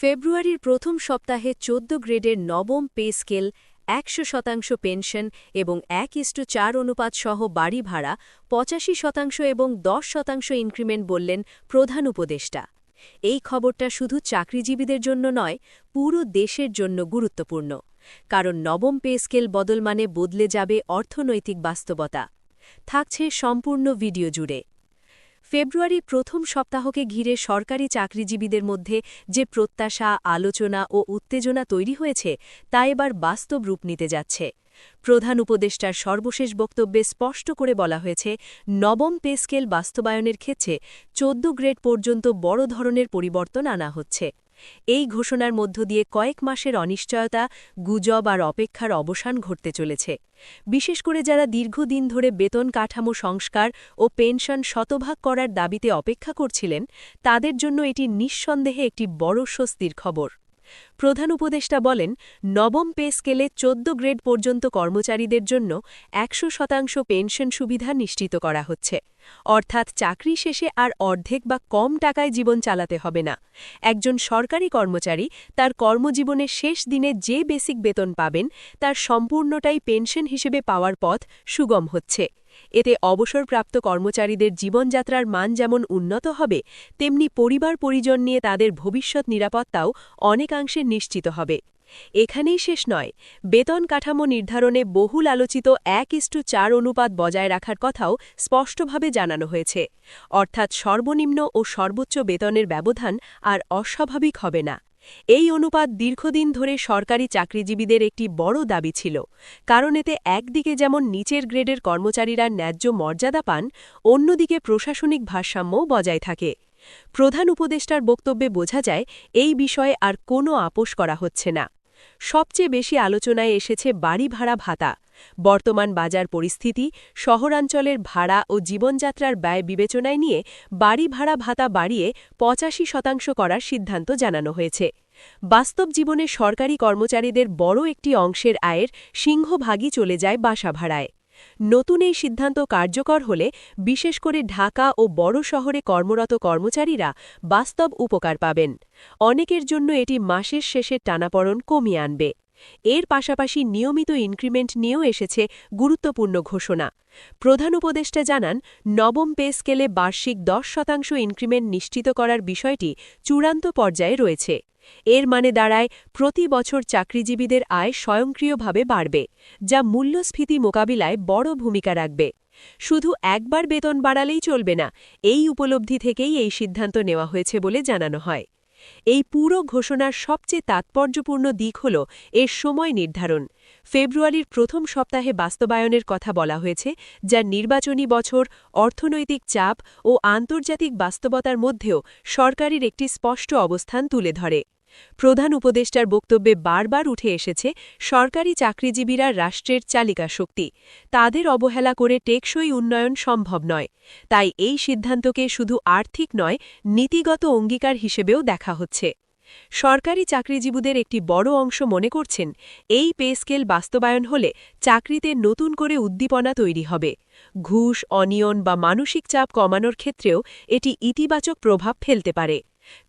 ফেব্রুয়ারির প্রথম সপ্তাহে চোদ্দ গ্রেডের নবম পে স্কেল, একশো শতাংশ পেনশন এবং এক ইস্টু চার অনুপাত সহ বাড়ি ভাড়া, পঁচাশি শতাংশ এবং দশ শতাংশ ইনক্রিমেন্ট বললেন প্রধান উপদেষ্টা। এই খবরটা শুধু চাকরিজীবীদের জন্য নয়, পুরো দেশের জন্য গুরুত্বপূর্ণ, কারণ নবম পে স্কেল বদল মানে বদলে যাবে অর্থনৈতিক বাস্তবতা। থাকছে সম্পূর্ণ ভিডিও জুড়ে। ফেব্রুয়ারির প্রথম সপ্তাহকে ঘিরে সরকারি চাকরিজীবীদের মধ্যে যে প্রত্যাশা, আলোচনা ও উত্তেজনা তৈরি হয়েছে, তা এবার বাস্তব রূপ নিতে যাচ্ছে। প্রধান উপদেষ্টার সর্বশেষ বক্তব্যে স্পষ্ট করে বলা হয়েছে, নবম পে স্কেল বাস্তবায়নের ক্ষেত্রে চোদ্দ গ্রেড পর্যন্ত বড় ধরনের পরিবর্তন আনা হচ্ছে। এই ঘোষণার মধ্য দিয়ে কয়েক মাসের অনিশ্চয়তা, গুজব আর অপেক্ষার অবসান ঘটতে চলেছে। বিশেষ করে যারা দীর্ঘদিন ধরে বেতন কাঠামো সংস্কার ও পেনশন শতভাগ করার দাবিতে অপেক্ষা করছিলেন, তাদের জন্য এটি নিঃসন্দেহে একটি বড় স্বস্তির খবর। প্রধান উপদেষ্টা বলেন, নবম পে স্কেলে চোদ্দ গ্রেড পর্যন্ত কর্মচারীদের জন্য একশো শতাংশ পেনশন সুবিধা নিশ্চিত করা হচ্ছে। অর্থাৎ চাকরি শেষে আর অর্ধেক বা কম টাকায় জীবন চালাতে হবে না। একজন সরকারি কর্মচারী তার কর্মজীবনের শেষ দিনে যে বেসিক বেতন পাবেন, তার সম্পূর্ণটাই পেনশন হিসেবে পাওয়ার পথ সুগম হচ্ছে। এতে অবসরপ্রাপ্ত কর্মচারীদের জীবনযাত্রার মান যেমন উন্নত হবে, তেমনি পরিবার পরিজন নিয়ে তাদের ভবিষ্যৎ নিরাপত্তাও অনেকাংশে নিশ্চিত হবে। এখানেই শেষ নয়, বেতন কাঠামো নির্ধারণে বহুল আলোচিত এক ইস্টু চার অনুপাত বজায় রাখার কথাও স্পষ্টভাবে জানানো হয়েছে। অর্থাৎ সর্বনিম্ন ও সর্বোচ্চ বেতনের ব্যবধান আর অস্বাভাবিক হবে না। এই অনুপাত দীর্ঘদিন ধরে সরকারি চাকরিজীবীদের একটি বড় দাবি ছিল, কারণ এতে একদিকে যেমন নিচের গ্রেডের কর্মচারীরা ন্যায্য মর্যাদা পান, অন্যদিকে প্রশাসনিক ভারসাম্যও বজায় থাকে। প্রধান উপদেষ্টার বক্তব্যে বোঝা যায়, এই বিষয়ে আর কোনো আপোষ করা হচ্ছে না। সবচেয়ে বেশি আলোচনায় এসেছে বাড়ি ভাড়া ভাতা। বর্তমান বাজার পরিস্থিতি, শহরাঞ্চলের ভাড়া ও জীবনযাত্রার ব্যয় বিবেচনায় নিয়ে বাড়ি ভাড়া ভাতা বাড়িয়ে পঁচাশি শতাংশ করার সিদ্ধান্ত জানানো হয়েছে। বাস্তব জীবনে সরকারি কর্মচারীদের বড় একটি অংশের আয়ের সিংহভাগই চলে যায় বাসা ভাড়ায়। নতুন এই সিদ্ধান্ত কার্যকর হলে বিশেষ করে ঢাকা ও বড় শহরে কর্মরত কর্মচারীরা বাস্তব উপকার পাবেন। অনেকের জন্য এটি মাসের শেষে টানাপড়ন কমিয়ে আনবে। এর পাশাপাশি নিয়মিত ইনক্রিমেন্ট নিয়েও এসেছে গুরুত্বপূর্ণ ঘোষণা। প্রধান উপদেষ্টা জানান, নবম পে স্কেলে বার্ষিক দশ শতাংশ ইনক্রিমেন্ট নিশ্চিত করার বিষয়টি চূড়ান্ত পর্যায়ে রয়েছে। এর মানে দাঁড়ায়, প্রতি বছর চাকরিজীবীদের আয় স্বয়ংক্রিয়ভাবে বাড়বে, যা মূল্যস্ফীতি মোকাবিলায় বড় ভূমিকা রাখবে। শুধু একবার বেতন বাড়ালেই চলবে না, এই উপলব্ধি থেকেই এই সিদ্ধান্ত নেওয়া হয়েছে বলে জানানো হয়। এই পুরো ঘোষণার সবচেয়ে তাৎপর্যপূর্ণ দিক হল এর সময় নির্ধারণ। ফেব্রুয়ারির প্রথম সপ্তাহে বাস্তবায়নের কথা বলা হয়েছে যা নির্বাচনী বছর, অর্থনৈতিক চাপ ও আন্তর্জাতিক বাস্তবতার মধ্যেও সরকারের একটি স্পষ্ট অবস্থান তুলে ধরে। প্রধান উপদেষ্টার বক্তব্যে বারবার উঠে এসেছে সরকারি চাকরিজীবীরা রাষ্ট্রের চালিকা শক্তি। তাদের অবহেলা করে টেকসই উন্নয়ন সম্ভব নয়। তাই এই সিদ্ধান্তকে শুধু আর্থিক নয়, নীতিগত অঙ্গীকার হিসেবেও দেখা হচ্ছে। সরকারি চাকরিজীবীদের একটি বড় অংশ মনে করছেন, এই পে স্কেল বাস্তবায়ন হলে চাকরিতে নতুন করে উদ্দীপনা তৈরি হবে। ঘুষ, অনিয়ন বা মানসিক চাপ কমানোর ক্ষেত্রেও এটি ইতিবাচক প্রভাব ফেলতে পারে।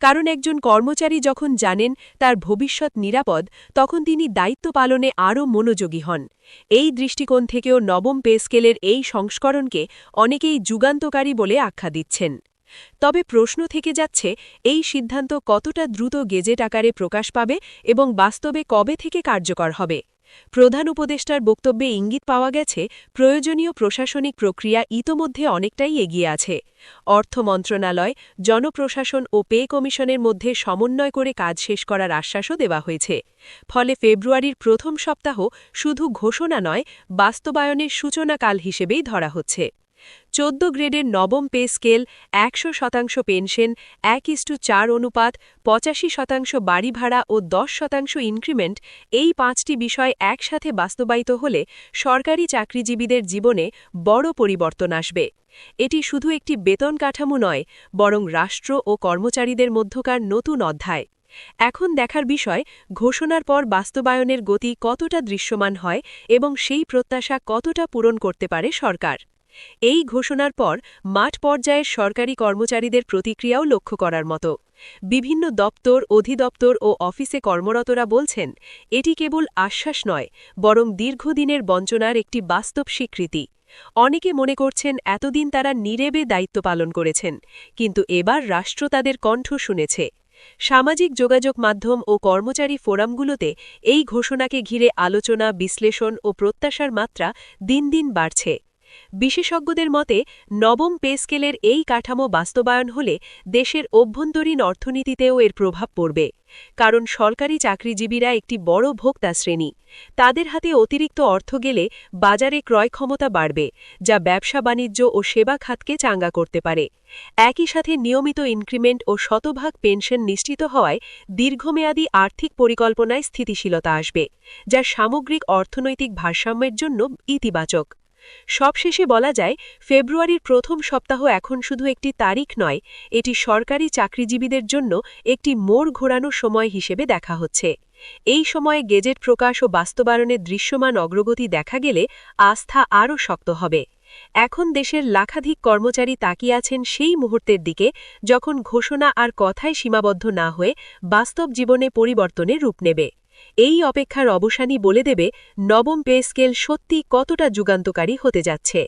কারণ একজন কর্মচারী যখন জানেন তার ভবিষ্যৎ নিরাপদ, তখন তিনি দায়িত্ব পালনে আরও মনোযোগী হন। এই দৃষ্টিকোণ থেকেও নবম পে স্কেলের এই সংস্করণকে অনেকেই যুগান্তকারী বলে আখ্যা দিচ্ছেন। তবে প্রশ্ন থেকে যাচ্ছে, এই সিদ্ধান্ত কতটা দ্রুত গেজেট আকারে প্রকাশ পাবে এবং বাস্তবে কবে থেকে কার্যকর হবে? প্রধান উপদেষ্টার বক্তব্যে ইঙ্গিত পাওয়া গেছে, প্রয়োজনীয় প্রশাসনিক প্রক্রিয়া ইতোমধ্যে অনেকটাই এগিয়ে আছে। অর্থ মন্ত্রণালয়, জনপ্রশাসন ও পে কমিশনের মধ্যে সমন্বয় করে কাজ শেষ করার আশ্বাসও দেওয়া হয়েছে। ফলে ফেব্রুয়ারির প্রথম সপ্তাহ শুধু ঘোষণা নয়, বাস্তবায়নের সূচনাকাল হিসেবেই ধরা হচ্ছে। চোদ্দ গ্রেডের নবম পে স্কেল, একশো শতাংশ পেনশন, এক ইস্টু চার অনুপাত, পঁচাশি শতাংশ বাড়ি ভাড়া ও দশ শতাংশ ইনক্রিমেন্ট এই পাঁচটি বিষয় একসাথে বাস্তবায়িত হলে সরকারি চাকরিজীবীদের জীবনে বড় পরিবর্তন আসবে। এটি শুধু একটি বেতন কাঠামো নয়, বরং রাষ্ট্র ও কর্মচারীদের মধ্যকার নতুন অধ্যায়। এখন দেখার বিষয়, ঘোষণার পর বাস্তবায়নের গতি কতটা দৃশ্যমান হয় এবং সেই প্রত্যাশা কতটা পূরণ করতে পারে সরকার। এই ঘোষণার পর মাঠ পর্যায়ের সরকারি কর্মচারীদের প্রতিক্রিয়াও লক্ষ্য করার মতো। বিভিন্ন দপ্তর, অধিদপ্তর ও অফিসে কর্মরতরা বলছেন, এটি কেবল আশ্বাস নয়, বরং দীর্ঘদিনের বঞ্চনার একটি বাস্তব স্বীকৃতি। অনেকে মনে করছেন, এতদিন তারা নীরেবে দায়িত্ব পালন করেছেন, কিন্তু এবার রাষ্ট্র তাদের কণ্ঠ শুনেছে। সামাজিক যোগাযোগ মাধ্যম ও কর্মচারী ফোরামগুলোতে এই ঘোষণাকে ঘিরে আলোচনা, বিশ্লেষণ ও প্রত্যাশার মাত্রা দিন দিন বাড়ছে। বিশেষজ্ঞদের মতে, নবম পে স্কেলের এই কাঠামো বাস্তবায়ন হলে দেশের অভ্যন্তরীণ অর্থনীতিতেও এর প্রভাব পড়বে। কারণ সরকারি চাকরিজীবীরা একটি বড় ভোক্তা শ্রেণি। তাদের হাতে অতিরিক্ত অর্থ গেলে বাজারে ক্রয় ক্ষমতা বাড়বে, যা ব্যবসা, বাণিজ্য ও সেবা খাতকে চাঙ্গা করতে পারে। একই সাথে নিয়মিত ইনক্রিমেন্ট ও শতভাগ পেনশন নিশ্চিত হওয়ায় দীর্ঘমেয়াদী আর্থিক পরিকল্পনায় স্থিতিশীলতা আসবে, যা সামগ্রিক অর্থনৈতিক ভারসাম্যের জন্য ইতিবাচক। সবশেষে বলা যায়, ফেব্রুয়ারির প্রথম সপ্তাহ এখন শুধু একটি তারিখ নয়, এটি সরকারি চাকরিজীবীদের জন্য একটি মোড় ঘোরানো সময় হিসেবে দেখা হচ্ছে। এই সময়ে গেজেট প্রকাশ ও বাস্তবায়নের দৃশ্যমান অগ্রগতি দেখা গেলে আস্থা আরও শক্ত হবে। এখন দেশের লাখাধিক কর্মচারী তাকিয়ে আছেন সেই মুহূর্তের দিকে, যখন ঘোষণা আর কথায় সীমাবদ্ধ না হয়ে বাস্তব জীবনে পরিবর্তনের রূপ নেবে। এই অপেক্ষার অবসানই বলে দেবে নবম পে স্কেল সত্যি কতটা যুগান্তকারী হতে যাচ্ছে।